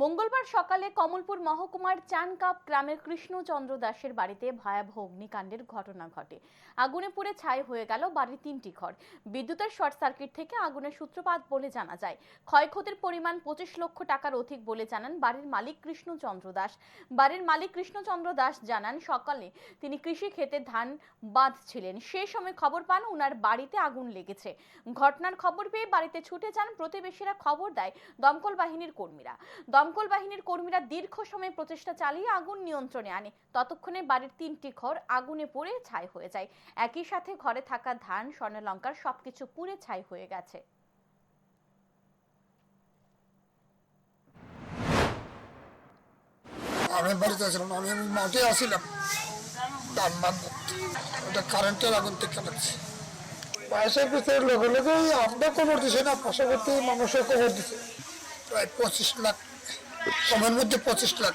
মঙ্গলবার সকালে কমলপুর মহকুমার চানকাপ গ্রামের কৃষ্ণচন্দ্র দাসের বাড়িতে ভয়াবহ অগ্নিকাণ্ডের ঘটনা ঘটে। আগুনে পুড়ে ছাই হয়ে গেল বাড়ির তিনটি ঘর। বিদ্যুতের শর্ট সার্কিট থেকে আগুনের সূত্রপাত বলে জানা যায়। ক্ষয়ক্ষতির পরিমাণ পঁচিশ লক্ষ টাকার অধিক বলে জানান বাড়ির মালিক কৃষ্ণচন্দ্র দাস। বাড়ির মালিক কৃষ্ণচন্দ্র দাস জানান, সকালে তিনি কৃষি ক্ষেতে ধান বাঁধছিলেন। সে সময় খবর পান ওনার বাড়িতে আগুন লেগেছে। ঘটনার খবর পেয়ে বাড়িতে ছুটে যান প্রতিবেশীরা। খবর দেয় দমকল বাহিনীর কর্মীরা। দমকল বাহিনীর কর্মীরা দীর্ঘ সময় প্রচেষ্টা চালিয়ে আগুন নিয়ন্ত্রণে আনে। ততক্ষণে বাড়ির তিনটি ঘর আগুনে পুড়ে ছাই হয়ে যায়। একই সাথে ঘরে থাকা ধান স্বর্ণলঙ্কার সবকিছু পুড়ে ছাই হয়ে গেছে। আমি বাড়িতে না, আমি মাঠে আসছিলাম ধান বাঁধতে ওটা কারেন্টের আগুন থেকে লাগছে। পয়সা পিছিয়ে লগে লগে আমরা খবর দিছে না পাশাপাশি মানুষও খবর দিছে। প্রায় পঁচিশ লাখ কমের মধ্যে পঁচিশ লাখ।